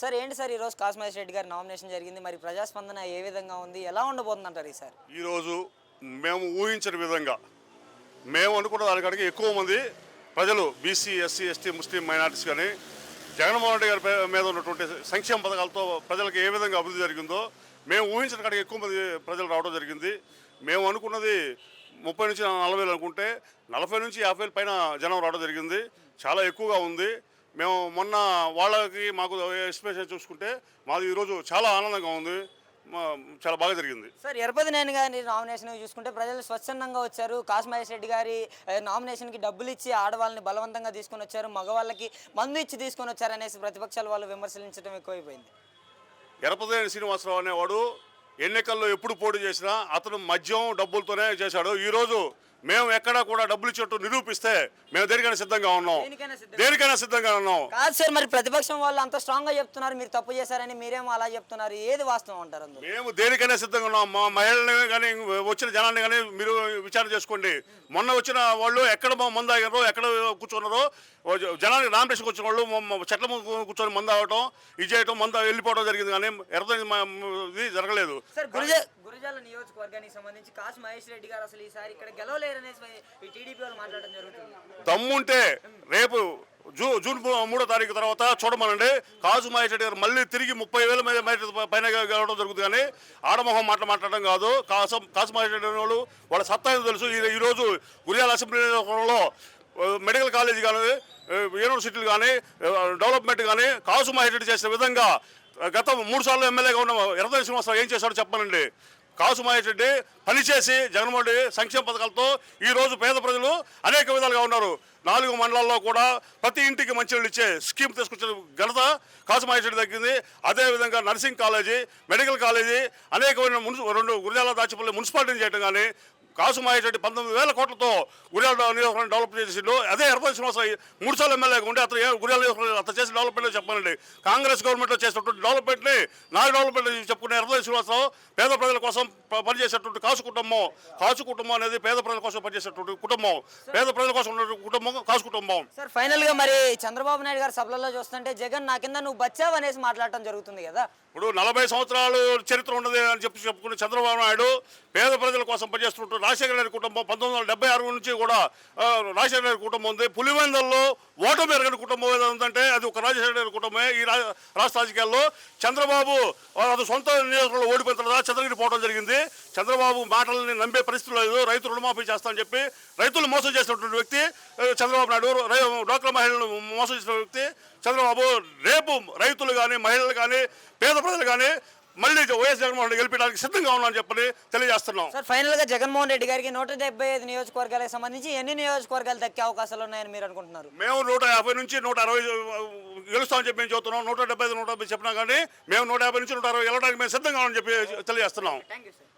Sir ఏంటి sir ఈరోజు కాసుమహేష్ రెడ్డి గారి నామినేషన్ జరిగింది? మరి ప్రజాస్పందన ఏ విధంగా ఉంది? ఎలా ఉండబోతుంది అంటారు ఈసారి ఈరోజు మేము ఊహించిన విధంగా మేము అనుకున్న దానికంటే ఎక్కువ మంది ప్రజలు బీసీ ఎస్సీ ఎస్టీ ముస్లిం మైనార్టీస్ కానీ జగన్మోహన్ రెడ్డి గారి మీద ఉన్నటువంటి సంక్షేమ పథకాలతో ప్రజలకు ఏ విధంగా అభివృద్ధి జరిగిందో మేము ఊహించిన కాడికి ఎక్కువ మంది ప్రజలు రావడం జరిగింది. మేము అనుకున్నది ముప్పై నుంచి నలభై వేలు అనుకుంటే నలభై నుంచి యాభై వేల పైన జనం రావడం జరిగింది. చాలా ఎక్కువగా ఉంది. మేము మొన్న వాళ్ళకి మాకు ఎక్స్ప్రెషన్ చూసుకుంటే మాది ఈరోజు చాలా ఆనందంగా ఉంది. చాలా బాగా జరిగింది. సార్ ఎరపతి నేను గారి నామినేషన్ చూసుకుంటే ప్రజలు స్వచ్ఛందంగా వచ్చారు. కాస్మహేష్ రెడ్డి గారి నామినేషన్కి డబ్బులు ఇచ్చి ఆడవాళ్ళని బలవంతంగా తీసుకొని వచ్చారు. మగవాళ్ళకి మందు ఇచ్చి తీసుకొని వచ్చారు అనేసి ప్రతిపక్షాల వాళ్ళు విమర్శించడం ఎక్కువైపోయింది. ఎరపదేని శ్రీనివాసరావు అనేవాడు ఎన్నికల్లో ఎప్పుడు పోటీ చేసినా అతను మద్యం డబ్బులతోనే చేశాడు. ఈరోజు మేము ఎక్కడా కూడా డబ్బులు ఇచ్చేట్టు నిరూపిస్తే మేము దేనికైనా సిద్ధంగా ఉన్నాం. దేనికైనా సిద్ధంగా- ఉన్నాం. కాదు సార్ మరి ప్రతిపక్షం వాళ్ళు అంత స్ట్రాంగ్గా చెప్తున్నారు మీరు తప్పు చేశారని మీరేమో అలా చెప్తున్నారు ఏది వాస్తవం అంటారు మేము దేనికైనా సిద్ధంగా ఉన్నాం. మా మహిళల్ని కానీ వచ్చిన జనాన్ని కానీ మీరు విచారణ చేసుకోండి. మొన్న వచ్చిన వాళ్ళు ఎక్కడ మా మందు ఆగారో ఎక్కడ కూర్చున్నారో జనానికి నామినేషన్కి వచ్చిన వాళ్ళు చెట్ల ముందు కూర్చొని మందు ఆగటం ఇది చేయటం మందు వెళ్ళిపోవడం జరిగింది కానీ ఎర్రదని ఇది జరగలేదు. సార్ నియోజకవర్గానికి సంబంధించి కాశీ మహేష్ రెడ్డి గారు అసలు ఈసారి ఇక్కడ గెలవలేరనేసి ఈ టీడీపీ వాళ్ళు మాట్లాడడం జరుగుతుంది. దమ్ముంటే రేపు జూ జూన్ మూడో తారీఖు తర్వాత చూడమనండి. కాజు మహేష్ రెడ్డి గారు మళ్ళీ తిరిగి ముప్పై వేల మీద మీద పైన గెలవడం జరుగుతుంది కానీ ఆడమొహం మాట మాట్లాడడం కాదు. కాసం కాసు మహేష్ రెడ్డి వాళ్ళు వాళ్ళ సత్తా తెలుసు. ఈరోజు గురియాల అసెంబ్లీలో మెడికల్ కాలేజీ కానీ యూనివర్సిటీలు కానీ డెవలప్మెంట్ కానీ కాసు మహేష్ రెడ్డి చేసిన విధంగా గత మూడు సార్లు ఎమ్మెల్యేగా ఉన్న ఎర్రదరి శ్రీనివాసరావు ఏం చేశాడో చెప్పనండి. కాసు రెడ్డి పనిచేసి జగన్మోహన్ రెడ్డి సంక్షేమ పథకాలతో ఈ రోజు పేద ప్రజలు అనేక విధాలుగా ఉన్నారు. నాలుగు మండలాల్లో కూడా ప్రతి ఇంటికి మంచినీళ్ళు ఇచ్చే స్కీమ్ తీసుకొచ్చిన ఘనత కాసు మహేష్ దక్కింది అదేవిధంగా నర్సింగ్ కాలేజీ మెడికల్ కాలేజీ అనేకమైన రెండు గురిజాల దాచిపల్లి మున్సిపాలిటీని చేయడం కానీ కాసు పంతొమ్మిది వేల కోట్లతో గురియాల నియోజకవర్గం డెవలప్ చేసిండు. అదే ఎర్రపల్లి శ్రీనివాసరావు మూడు సార్లు ఎమ్మెల్యేగా ఉండి అతను గురియాల నియోజకవర్గం అతను చేసిన డెవలప్మెంట్ చెప్పానండి కాంగ్రెస్ గవర్నమెంట్లో చేసినటువంటి డెవలప్మెంట్ని నా డెవలప్మెంట్ చెప్పుకునే ఎర్రపల్లి శ్రీనివాసరావు పేద ప్రజల కోసం పనిచేసేటువంటి కాసు కుటుంబం కాసు కుటుంబం అనేది పేద ప్రజల కోసం పనిచేసేటువంటి కుటుంబం. పేద ప్రజల కోసం ఉన్నటువంటి కుటుంబం కాసు కుటుంబం. సార్ ఫైనల్గా మరి చంద్రబాబు నాయుడు గారి సభలలో చూస్తుంటే జగన్ నా కింద నువ్వు బచ్చావు అనేసి మాట్లాడటం జరుగుతుంది కదా. ఇప్పుడు నలభై సంవత్సరాలు చరిత్ర ఉన్నది అని చెప్పి చెప్పుకునే చంద్రబాబు నాయుడు పేద ప్రజల కోసం పనిచేస్తున్నట్టు రాజశేఖర గారి కుటుంబం పంతొమ్మిది వందల డెబ్బై ఆరు నుంచి కూడా రాజశేఖర గారి కుటుంబం ఉంది. పులివెందల్లో ఓటమి ఎరగని కుటుంబం ఏదో ఉందంటే అది ఒక రాజశేఖర గారి కుటుంబమే. ఈ రాష్ట్ర రాజకీయాల్లో చంద్రబాబు అది సొంత నియోజకవర్గంలో ఓడిపోయిన తర్వాత చంద్రగిరి పోవడం జరిగింది. చంద్రబాబు మాటలని నమ్మే పరిస్థితి లేదు రైతు రుణమాఫీ చేస్తామని చెప్పి రైతులు మోసం చేసినటువంటి వ్యక్తి చంద్రబాబు నాయుడు డ్వాక్రా మహిళలను మోసం చేసిన వ్యక్తి చంద్రబాబు రేపు రైతులు కానీ మహిళలు కానీ పేద ప్రజలు కానీ మళ్ళీ వైఎస్ జగన్మోహన్ రెడ్డి గెలిపించడానికి సిద్ధంగా ఉన్నామని చెప్పని తెలియజేస్తున్నాం. సార్ ఫైనల్గా జగన్మోహన్ రెడ్డి గారికి నూట డెబ్బై ఐదు నియోజకవర్గాలకు సంబంధించి ఎన్ని నియోజకవర్గాలు దక్కే అవకాశాలు ఉన్నాయని మీరు అనుకుంటున్నారు? మేము నూట యాభై నుంచి నూట అరవై గెలుస్తామని చెప్పి మేము చెబుతున్నాం. నూట డెబ్బై ఐదు నూట డెబ్బై చెప్పినా కానీ మేము నూట యాభై నుంచి నూట అరవై వెళ్ళడానికి మేము సిద్ధంగా ఉన్నామని చెప్పి తెలియజేస్తున్నాం. Thank you sir.